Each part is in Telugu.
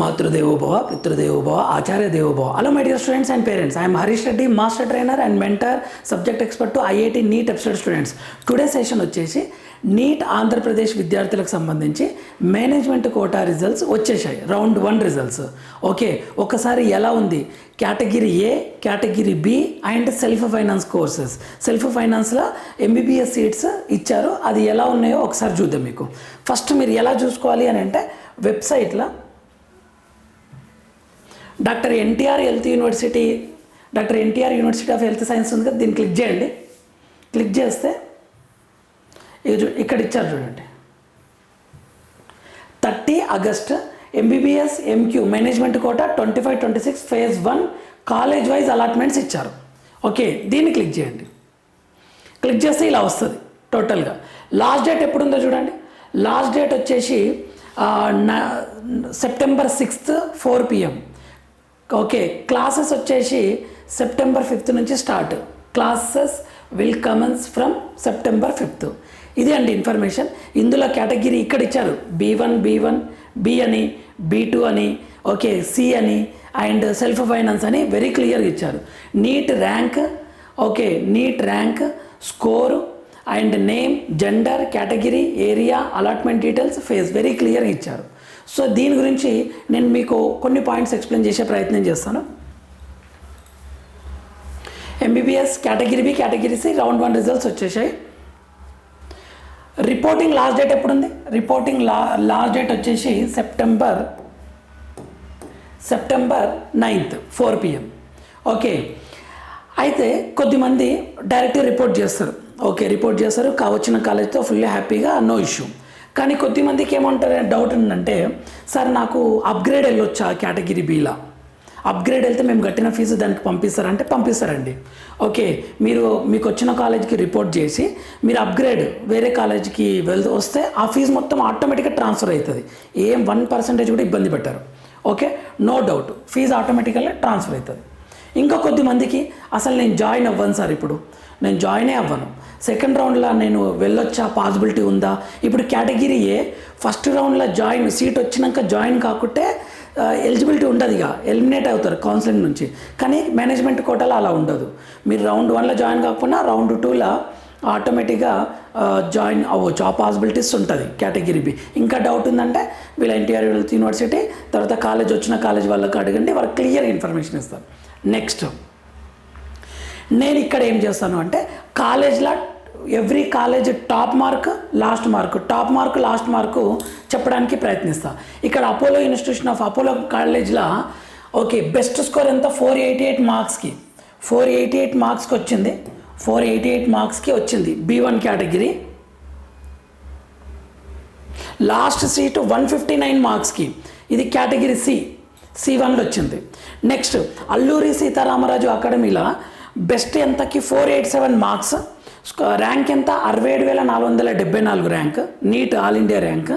మాతృదేవోభవ పితృదేవోభవ ఆచార్య దేవోభవ hello my dear students and parents I'm Harish Reddy master trainer and mentor subject expert to IIT NEET episode students today session వచ్చేసి నీట్ ఆంధ్రప్రదేశ్ విద్యార్థులకు సంబంధించి మేనేజ్మెంట్ కోటా రిజల్ట్స్ వచ్చేసాయి రౌండ్ వన్ రిజల్ట్స్ ఓకే ఒకసారి ఎలా ఉంది? Category A category B and self finance courses self ఫైనాన్స్లో ఎంబీబీఎస్ సీట్స్ ఇచ్చారు. అది ఎలా ఉన్నాయో ఒకసారి చూద్దాం మీకు. ఫస్ట్ మీరు ఎలా చూసుకోవాలి అని అంటే వెబ్సైట్లో doctor NTR health university doctor NTR university of health science ఉంది కదా దీన్ని క్లిక్ చేయండి. క్లిక్ చేస్తే ఇది ఇక్కడ ఇచ్చారు చూడండి. Thirty August MBBS MQ management quota twenty five twenty six phase one college wise allotments ఇచ్చారు. ఓకే దీన్ని క్లిక్ చేయండి. క్లిక్ చేస్తే ఇలా వస్తుంది టోటల్గా. లాస్ట్ డేట్ ఎప్పుడు ఉందో చూడండి. లాస్ట్ డేట్ వచ్చేసి నా- September sixth four PM okay classes వచ్చేసి సెప్టెంబర్ ఫిఫ్త్ నుంచి start. Classes will commence from September fifth. ఇది అండి ఇన్ఫర్మేషన్. ఇందులో కేటగిరీ ఇక్కడ ఇచ్చారు. B one B one B అని బీ టూ అని ఓకే సి అని అండ్ సెల్ఫ్ ఫైనాన్స్ అని వెరీ క్లియర్గా ఇచ్చారు. NEET rank okay NEET rank score and name gender category area allotment details face very క్లియర్గా ఇచ్చారు. సో దీని గురించి నేను మీకు కొన్ని పాయింట్స్ ఎక్స్ప్లెయిన్ చేసే ప్రయత్నం చేస్తాను. MBBS category B category C round one results వచ్చేసాయి. రిపోర్టింగ్ లాస్ట్ డేట్ ఎప్పుడుంది? రిపోర్టింగ్ లా లాస్ట్ డేట్ వచ్చేసి September September ninth four PM okay. అయితే కొద్దిమంది డైరెక్ట్ రిపోర్ట్ చేస్తారు. ఓకే రిపోర్ట్ చేస్తారు. కావచ్చిన కాలేజ్తో ఫుల్ హ్యాపీగా నో ఇష్యూ. కానీ కొద్దిమందికి ఏమంటారు డౌట్ ఉందంటే సార్ నాకు అప్గ్రేడ్ వెళ్ళొచ్చా కేటగిరీ బీలా అప్గ్రేడ్ వెళ్తే మేము కట్టిన ఫీజు దానికి పంపిస్తారంటే పంపిస్తారండి. ఓకే మీరు మీకు వచ్చిన కాలేజ్కి రిపోర్ట్ చేసి మీరు అప్గ్రేడ్ వేరే కాలేజ్కి వెళ్ వస్తే ఆ ఫీజు మొత్తం ఆటోమేటిక్గా ట్రాన్స్ఫర్ అవుతుంది. ఏం వన్ పర్సెంటేజ్ కూడా ఇబ్బంది పెట్టారు. ఓకే నో డౌట్ ఫీజు ఆటోమేటికల్గా ట్రాన్స్ఫర్ అవుతుంది. ఇంకా కొద్దిమందికి అసలు నేను జాయిన్ అవ్వను సార్ ఇప్పుడు. నేను జాయినే అవ్వను. సెకండ్ రౌండ్లో నేను వెళ్ళొచ్చా? పాసిబిలిటీ ఉందా? ఇప్పుడు కేటగిరీ ఏ ఫస్ట్ రౌండ్లో జాయిన్ సీట్ వచ్చినాక జాయిన్ కాకుంటే ఎలిజిబిలిటీ ఉండదు ఇక. ఎలిమినేట్ అవుతారు కౌన్సిలింగ్ నుంచి. కానీ మేనేజ్మెంట్ కోటాలో అలా ఉండదు. మీరు రౌండ్ వన్లో జాయిన్ కాకపోయినా రౌండ్ టూలో ఆటోమేటిక్గా జాయిన్ అవ్వచ్చు. ఆ పాసిబిలిటీస్ ఉంటుంది కేటగిరీ బి. ఇంకా డౌట్ ఉందంటే వీళ్ళ ఎన్టీఆర్ హెల్త్ యూనివర్సిటీ తర్వాత కాలేజ్ వచ్చిన కాలేజ్ వాళ్ళకి అడగండి వాళ్ళు క్లియర్ ఇన్ఫర్మేషన్ ఇస్తారు. నెక్స్ట్ నేను ఇక్కడ ఏం చేస్తాను అంటే కాలేజ్లో every college top mark last mark. Top mark last mark చెప్పడానికి ప్రయత్నిస్తా. ఇక్కడ అపోలో ఇన్స్టిట్యూషన్ ఆఫ్ అపోలో కాలేజ్లో ఓకే బెస్ట్ స్కోర్ ఎంత? ఫోర్ ఎయిటీ ఎయిట్ మార్క్స్కి. ఫోర్ ఎయిటీ ఎయిట్ మార్క్స్కి వచ్చింది. ఫోర్ ఎయిటీ ఎయిట్ మార్క్స్కి వచ్చింది. B one category. Last seat one fifty nine మార్క్స్కి. ఇది కేటగిరీ సి. సి వన్లో వచ్చింది. నెక్స్ట్ అల్లూరి సీతారామరాజు అకాడమీలో బెస్ట్ ఎంతకి? Four eight seven marks rank ఎంత? అరవై ఏడు వేల నాలుగు వందల డెబ్బై నాలుగు rank NEET all India rank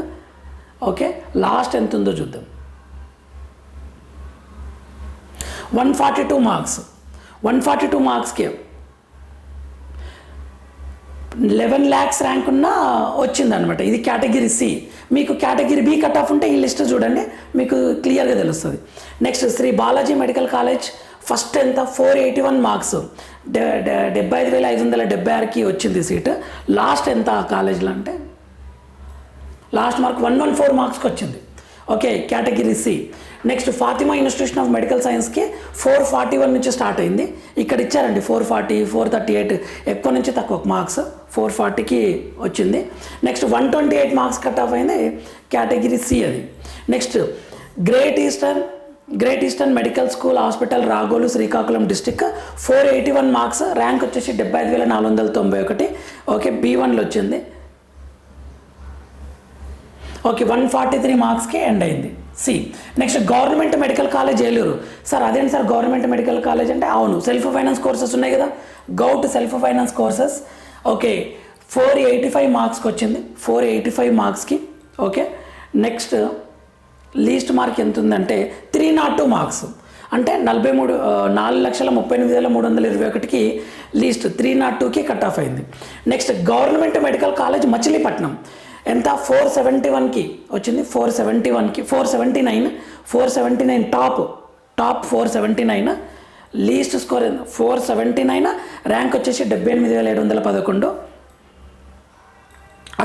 okay? Last ఎంత ఉందో చూద్దాం. One forty two marks one forty two మార్క్స్కి లెవెన్ ల్యాక్స్ ర్యాంక్ ఉన్న వచ్చిందనమాట ఇది కేటగిరీ సి. మీకు కేటగిరీ బి కట్ ఆఫ్ ఉంటే ఈ లిస్ట్ చూడండి మీకు క్లియర్గా తెలుస్తుంది. Next Sri Balaji medical college first ఎంత? Four eighty one marks. డెబ్బై ఐదు వేల ఐదు వందల డెబ్బై ఆరుకి వచ్చింది సీట్. లాస్ట్ ఎంత ఆ కాలేజ్లో అంటే? Last mark one one four మార్క్స్కి వచ్చింది. Okay category C. Next Fatima institution of medical సైన్స్కి ఫోర్ ఫార్టీ వన్ నుంచి స్టార్ట్ అయింది. ఇక్కడ ఇచ్చారండి four forty four thirty eight ఎక్కువ నుంచి తక్కువ మార్క్స్. ఫోర్ ఫార్టీకి వచ్చింది. Next one twenty eight marks cut off అయింది కేటగిరీ సి అది. Next great eastern great eastern medical school hospital Ragolu Srikakulam district. Four eighty one marks rank వచ్చేసి డెబ్బై ఐదు వేల నాలుగు వందల తొంభై ఒకటి. ఓకే బీ వన్లో వచ్చింది. ఓకే వన్ ఫార్టీ త్రీ మార్క్స్కి ఎండ్ అయింది. C next government medical college Eluru. Sir అదేంటి సార్ గవర్నమెంట్ మెడికల్ కాలేజ్ అంటే? అవును సెల్ఫ్ ఫైనాన్స్ కోర్సెస్ ఉన్నాయి కదా. Govt self finance courses. Okay four eighty five మార్క్స్కి వచ్చింది. ఫోర్ ఎయిటీ ఫైవ్ మార్క్స్కి. ఓకే నెక్స్ట్ లీస్ట్ మార్క్ ఎంత ఉందంటే త్రీ నాట్ టూ మార్క్స్. అంటే నలభై మూడు నాలుగు లక్షల ముప్పై ఎనిమిది వేల మూడు వందల ఇరవై ఒకటికి లీస్ట్ త్రీ నాట్ టూకి కట్ ఆఫ్ అయింది. Next government medical college Machilipatnam. ఎంత? ఫోర్ సెవెంటీ వన్కి వచ్చింది. ఫోర్ సెవెంటీ వన్కి four seventy nine four seventy nine top top four seventy nine least score four seventy nine rank వచ్చేసి డెబ్బై ఎనిమిది వేల ఏడు వందల పదకొండు.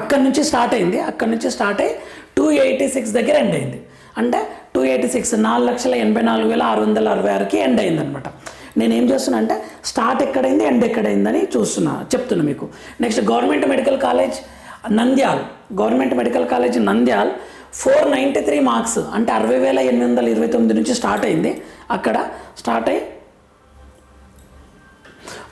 అక్కడి నుంచి స్టార్ట్ అయింది. అక్కడి నుంచి స్టార్ట్ అయ్యి టూ ఎయిటీ సిక్స్ దగ్గర ఎండ్ అయింది. అంటే టూ ఎయిటీ సిక్స్ నాలుగు లక్షల ఎనభై నాలుగు వేల ఆరు వందల అరవై ఆరుకి ఎండ్ అయింది అనమాట నేను ఏం చేస్తున్నా అంటే స్టార్ట్ ఎక్కడైంది ఎండ్ ఎక్కడైందని చూస్తున్నా చెప్తున్నా మీకు. Next government medical college Nandyal government medical college Nandyal four ninety three marks అంటే అరవై వేల ఎనిమిది వందల ఇరవై తొమ్మిది నుంచి స్టార్ట్ అయింది. అక్కడ స్టార్ట్ అయ్యి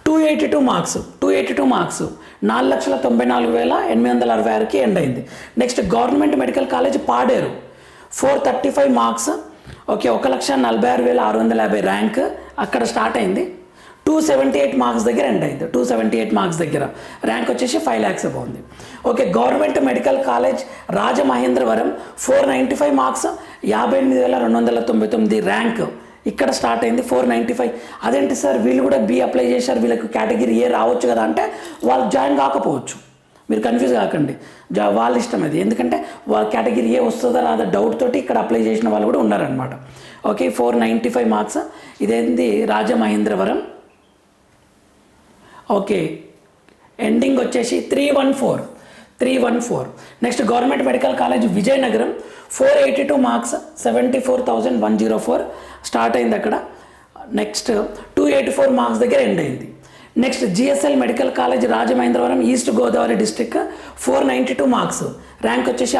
two eighty two marks two eighty two marks నాలుగు లక్షల తొంభై నాలుగు వేల ఎనిమిది వందల అరవై ఆరుకి ఎండ్ అయింది. Next government medical college Paderu four thirty five marks okay ఒక లక్ష నలభై ఆరు వేల ఆరు వందల యాభై ర్యాంక్ అక్కడ స్టార్ట్ అయింది. టూ సెవెంటీ ఎయిట్ మార్క్స్ దగ్గర ఎండ్ అయింది. టూ సెవెంటీ ఎయిట్ మార్క్స్ దగ్గర. ర్యాంక్ వచ్చేసి ఫైవ్ ల్యాక్స్ బాగుంది okay government medical college Rajamahendravaram four ninety five marks యాభై ఎనిమిది వేల రెండు వందల తొంభై తొమ్మిది ర్యాంక్ ఇక్కడ స్టార్ట్ అయింది ఫోర్ నైంటీ ఫైవ్ అదేంటి సార్ వీళ్ళు కూడా బి అప్లై చేశారు. వీళ్ళకి కేటగిరీ ఏ రావచ్చు కదా అంటే వాళ్ళు జాయిన్ కాకపోవచ్చు. మీరు కన్ఫ్యూజ్ కాకండి. జా వాళ్ళ ఇష్టం అది. ఎందుకంటే వాళ్ళ కేటగిరీ ఏ వస్తుందా రాదా డౌట్ తోటి ఇక్కడ అప్లై చేసిన వాళ్ళు కూడా ఉన్నారనమాట okay four ninety five marks ఇదేంది? రాజమహేంద్రవరం. ఓకే. ఎండింగ్ వచ్చేసి three one four three one four next government medical college Vizianagaram. Four eighty two marks seventy four thousand one zero four start అయింది అక్కడ. Next two eighty four marks దగ్గర ఎండ్ అయింది. Next GSL medical college Rajamahendravaram East Godavari district four ninety two marks rank వచ్చేసి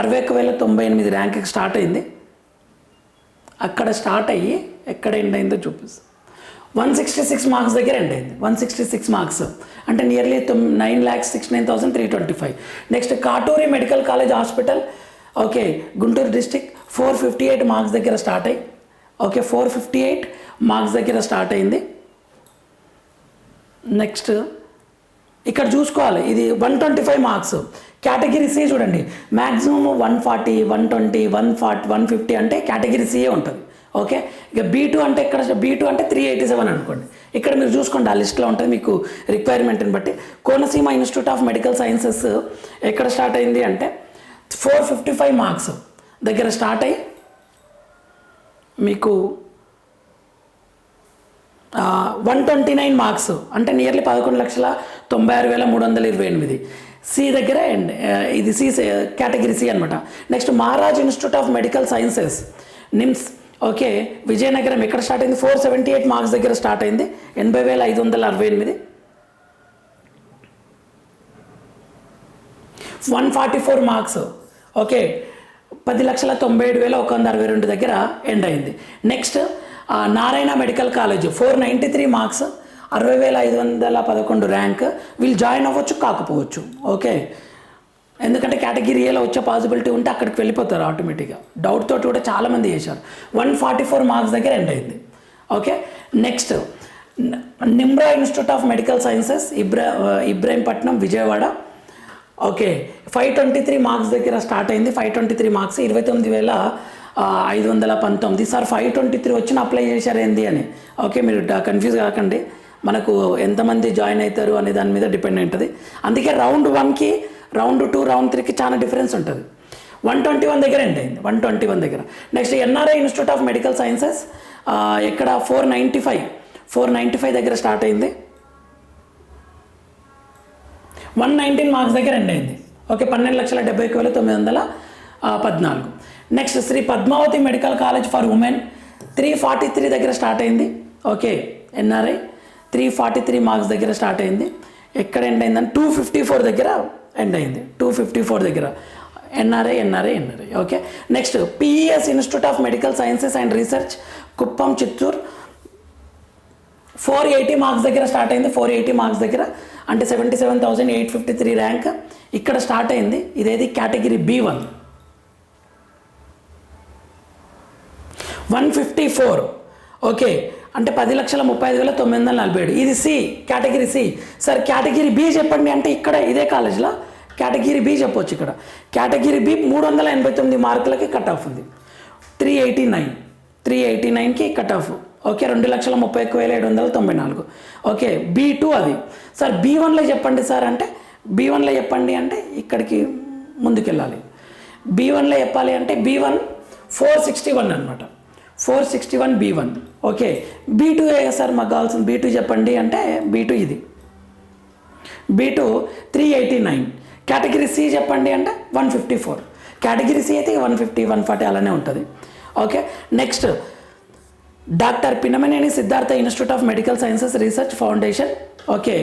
అరవై ఒక వేల తొంభై ఎనిమిది. ర్యాంక్కి స్టార్ట్ అయింది. అక్కడ స్టార్ట్ అయ్యి ఎక్కడ ఎండ్ అయిందో చూపిస్తాను వన్ సిక్స్టీ సిక్స్ మార్క్స్ దగ్గర ఎండ్ అయింది. One sixty six marks. అంటే nearly nine lakhs six nine thousand three twenty five next Katuri medical college hospital okay Guntur district four fifty eight marks దగ్గర స్టార్ట్ అయ్యి. Okay four fifty eight marks దగ్గర స్టార్ట్ అయింది. నెక్స్ట్ ఇక్కడ చూసుకోవాలి. ఇది one twenty five marks category C చూడండి. Maximum one forty one twenty one forty one fifty అంటే కేటగిరీ సిఏ ఉంటుంది. ఓకే? ఇక బీ టూ అంటే ఇక్కడ బీ టూ అంటే త్రీ ఎయిటీ సెవెన్ అనుకోండి. ఇక్కడ మీరు చూసుకోండి ఆ లిస్ట్లో ఉంటుంది మీకు రిక్వైర్మెంట్ని బట్టి. Konaseema institute of medical sciences ఎక్కడ స్టార్ట్ అయింది అంటే ఫోర్ ఫిఫ్టీ ఫైవ్ మార్క్స్ దగ్గర స్టార్ట్ అయ్యి మీకు వన్ ట్వంటీ నైన్ మార్క్స్ అంటే నియర్లీ పదకొండు లక్షల తొంభై ఆరు వేల మూడు వందల ఇరవై ఎనిమిది. సి దగ్గర అండ్ ఇది సి కేటగిరీ సి అనమాట next Maharaj institute of medical sciences NIMS okay Vizianagaram ఎక్కడ స్టార్ట్ అయింది? ఫోర్ సెవెంటీ ఎయిట్ మార్క్స్ దగ్గర స్టార్ట్ అయింది. ఎనభై వేల ఐదు వందల అరవై ఎనిమిది. One forty four marks okay పది లక్షల తొంభై ఏడు వేల ఒక వంద అరవై రెండు దగ్గర ఎండ్ అయింది. Next Narayana medical college four ninety three marks అరవై వేల ఐదు వందల పదకొండు ర్యాంక్ వీళ్ళు జాయిన్ అవ్వచ్చు కాకపోవచ్చు. ఓకే ఎందుకంటే కేటగిరీ ఏలో వచ్చే పాసిబిలిటీ ఉంటే అక్కడికి వెళ్ళిపోతారు ఆటోమేటిక్గా. డౌట్ తోటి కూడా చాలామంది చేశారు. వన్ ఫార్టీ ఫోర్ మార్క్స్ దగ్గర ఎండ్ అయింది. Okay? Next Nimra institute of medical sciences Ibra Ibrahimpatnam Vijayawada. Okay? Five twenty three marks దగ్గర స్టార్ట్ అయింది. ఫైవ్ ట్వంటీ త్రీ మార్క్స్ ఇరవై తొమ్మిది వేల ఐదు వందల పంతొమ్మిది. సార్ ఫైవ్ ట్వంటీ త్రీ వచ్చిన అప్లై చేశారు ఏంది అని. ఓకే? మీరు కన్ఫ్యూజ్ కాకండి. మనకు ఎంతమంది జాయిన్ అవుతారు అనే దాని మీద డిపెండ్ ఉంటుంది. అందుకే రౌండ్ వన్కి రౌండ్ టూ రౌండ్ త్రీకి చాలా డిఫరెన్స్ ఉంటుంది. వన్ ట్వంటీ వన్ దగ్గర ఎండ్ అయింది. వన్ ట్వంటీ వన్ దగ్గర. Next NRI institute of medical sciences ఇక్కడ four ninety five four ninety five దగ్గర స్టార్ట్ అయింది. వన్ నైన్టీన్ మార్క్స్ దగ్గర ఎండ్ అయింది. ఓకే పన్నెండు లక్షల డెబ్బై ఒక వేల తొమ్మిది వందల పద్నాలుగు. Next Shri Padmavathi medical college for women three forty three దగ్గర స్టార్ట్ అయింది. Okay NRI three forty three marks దగ్గర స్టార్ట్ అయింది. ఎక్కడ ఎండ్ అయిందని? టూ ఫిఫ్టీ ఫోర్ దగ్గర ఎండ్ అయింది. టూ ఫిఫ్టీ ఫోర్ దగ్గర. NRI NRI NRI. Okay next PES institute of medical sciences and research Kuppam Chittoor four eighty marks దగ్గర స్టార్ట్ అయింది. ఫోర్ ఎయిటీ మార్క్స్ దగ్గర. అంటే seventy seven thousand eight fifty three rank ఇక్కడ స్టార్ట్ అయింది. ఇదేది? Category B one one fifty four okay అంటే పది లక్షల ముప్పై ఐదు వేల తొమ్మిది వందల నలభై ఏడు. ఇది C category C sir category B చెప్పండి. అంటే ఇక్కడ ఇదే కాలేజ్లో కేటగిరీ బి చెప్పొచ్చు ఇక్కడ. కేటగిరీ బి మూడు వందల ఎనభై తొమ్మిది మార్కులకి కట్ ఆఫ్ ఉంది. Three eighty nine three eighty నైన్కి కట్ ఆఫ్ ఓకే రెండు లక్షల ముప్పై ఒక్క వేల ఏడు వందల తొంభై నాలుగు. ఓకే బీ టూ అది. సార్ బీ వన్లో చెప్పండి సార్ అంటే బీ వన్లో చెప్పండి అంటే ఇక్కడికి ముందుకెళ్ళాలి. బీ వన్లో చెప్పాలి అంటే B one four sixty one అనమాట four sixty one B one okay B two A sir మాకు కావాల్సిన బీ టూ చెప్పండి అంటే బీ టూ ఇది. B two three eighty nine category C చెప్పండి అంటే one fifty four. Category C అయితే వన్ ఫిఫ్టీ వన్ ఫార్టీ అలానే ఉంటుంది. Okay? Next doctor Pinamaneni Siddhartha institute of medical sciences research foundation. Okay?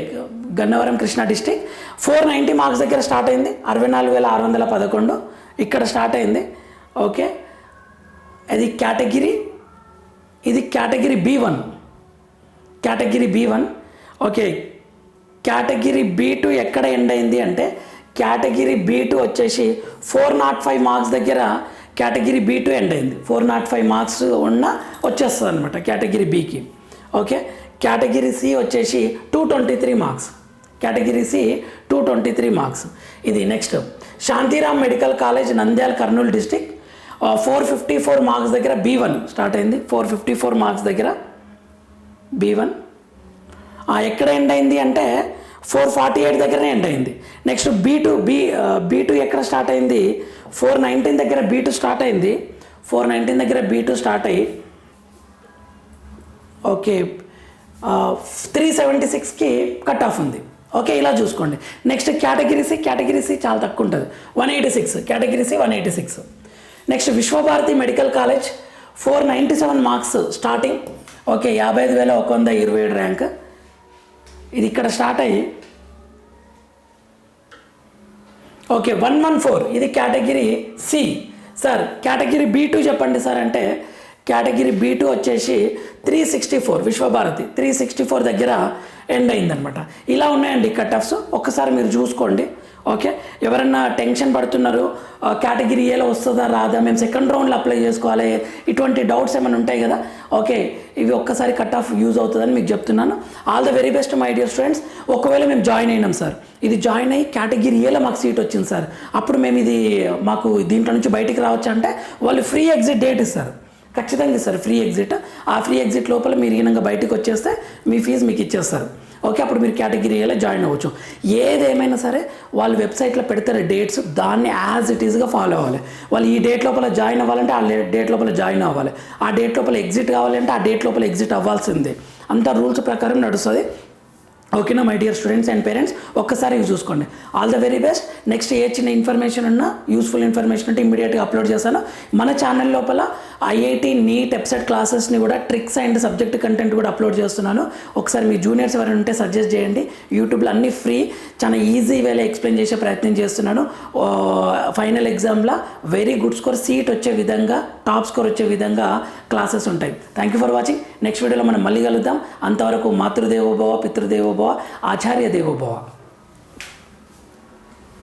Gannavaram Krishna district four ninety marks దగ్గర స్టార్ట్ అయింది. అరవై నాలుగు వేల ఆరు వందల పదకొండు. ఇక్కడ స్టార్ట్ అయింది. ఓకే? అది కేటగిరీ ఇది category B one. Category B one. Okay? Category B two ఎక్కడ ఎండ్ అయింది అంటే కేటగిరీ బీ టూ వచ్చేసి ఫోర్ నాట్ ఫైవ్ మార్క్స్ దగ్గర కేటగిరీ బీ టూ ఎండ్ అయింది. ఫోర్ నాట్ ఫైవ్ మార్క్స్ ఉన్న వచ్చేస్తుంది అనమాట కేటగిరీ బీకి. ఓకే? కేటగిరీ సి వచ్చేసి two twenty three marks. Category C two twenty three marks. ఇది next. Shantiram medical college Nandyal Kurnool district. Four fifty four marks దగ్గర బీ వన్ స్టార్ట్ అయింది. ఫోర్ ఫిఫ్టీ ఫోర్ మార్క్స్ దగ్గర బీ వన్. ఎక్కడ ఎండ్ అయింది అంటే ఫోర్ ఫార్టీ ఎయిట్ దగ్గరనే ఎండ్ అయింది. Next B two B B two ఎక్కడ స్టార్ట్ అయింది? ఫోర్ నైన్టీన్ దగ్గర బీ టూ స్టార్ట్ అయింది. ఫోర్ నైన్టీన్ దగ్గర బీ టూ స్టార్ట్ అయ్యి ఓకే త్రీ సెవెంటీ సిక్స్కి కట్ ఆఫ్ ఉంది. ఓకే ఇలా చూసుకోండి. Next category C category C చాలా తక్కువ ఉంటుంది. One eighty six category C one eighty six. Next Vishwabharati medical college four ninety seven marks starting. Okay యాభై ఐదు వేల ఒక వంద ఇరవై ఏడు ర్యాంక్. ఇది ఇక్కడ స్టార్ట్ అయ్యి. Okay one one four. ఇది category C. Sir category B two చెప్పండి సార్ అంటే కేటగిరీ బీ టూ వచ్చేసి three sixty four Vishwabharati. Three sixty four దగ్గర ఎండ్ అయిందనమాట ఇలా ఉన్నాయండి కట్ ఆఫ్స్. ఒక్కసారి మీరు చూసుకోండి. ఓకే? ఎవరన్నా టెన్షన్ పడుతున్నారు కేటగిరీ ఏలో వస్తుందా రాదా మేము సెకండ్ రౌండ్లో అప్లై చేసుకోవాలి ఇటువంటి డౌట్స్ ఏమైనా ఉంటాయి కదా? ఓకే ఇవి ఒక్కసారి కట్ ఆఫ్ యూజ్ అవుతుందని మీకు చెప్తున్నాను. All the very best my dear students. ఒకవేళ మేము జాయిన్ అయినాం సార్ ఇది జాయిన్ అయ్యి కేటగిరీ ఏలో మాకు సీట్ వచ్చింది సార్ అప్పుడు మేము ఇది మాకు దీంట్లో నుంచి బయటికి రావచ్చు అంటే వాళ్ళు ఫ్రీ ఎగ్జిట్ డేట్ ఇస్తారు ఖచ్చితంగా ఇస్తారు ఫ్రీ ఎగ్జిట్. ఆ ఫ్రీ ఎగ్జిట్ లోపల మీరు ఈనంగా బయటకు వచ్చేస్తే మీ ఫీజు మీకు ఇచ్చేస్తారు. ఓకే అప్పుడు మీరు కేటగిరీలో జాయిన్ అవ్వచ్చు. ఏదేమైనా సరే వాళ్ళు వెబ్సైట్లో పెడతారు డేట్స్ దాన్ని యాజ్ ఇట్ ఈస్గా ఫాలో అవ్వాలి. వాళ్ళు ఈ డేట్ లోపల జాయిన్ అవ్వాలంటే ఆ డేట్ లోపల జాయిన్ అవ్వాలి. ఆ డేట్ లోపల ఎగ్జిట్ కావాలంటే ఆ డేట్ లోపల ఎగ్జిట్ అవ్వాల్సిందే. అంత రూల్స్ ప్రకారం నడుస్తుంది. ఓకేనా my dear students and parents ఒక్కసారి ఇవి చూసుకోండి. All the very best. Next ఏ చిన్న ఇన్ఫర్మేషన్ ఉన్నా యూస్ఫుల్ ఇన్ఫర్మేషన్ ఉంటే ఇమీడియట్గా అప్లోడ్ చేస్తాను. మన ఛానల్ లోపల ఐఐటి నీట్ ఎప్సెట్ క్లాసెస్ని కూడా ట్రిక్స్ అండ్ సబ్జెక్ట్ కంటెంట్ కూడా అప్లోడ్ చేస్తున్నాను. ఒకసారి మీ జూనియర్స్ ఎవరైనా ఉంటే సజెస్ట్ చేయండి. యూట్యూబ్లో అన్ని ఫ్రీ చాలా ఈజీ వేలో ఎక్స్ప్లెయిన్ చేసే ప్రయత్నం చేస్తున్నాను. ఫైనల్ ఎగ్జామ్లో వెరీ గుడ్ స్కోర్ సీట్ వచ్చే విధంగా టాప్ స్కోర్ వచ్చే విధంగా క్లాసెస్ ఉంటాయి. Thank you for watching next వీడియోలో మనం మళ్ళీ కలుద్దాం. అంతవరకు మాతృదేవోభవ పితృదేవోభవ ఆచార్య దేవోభవ.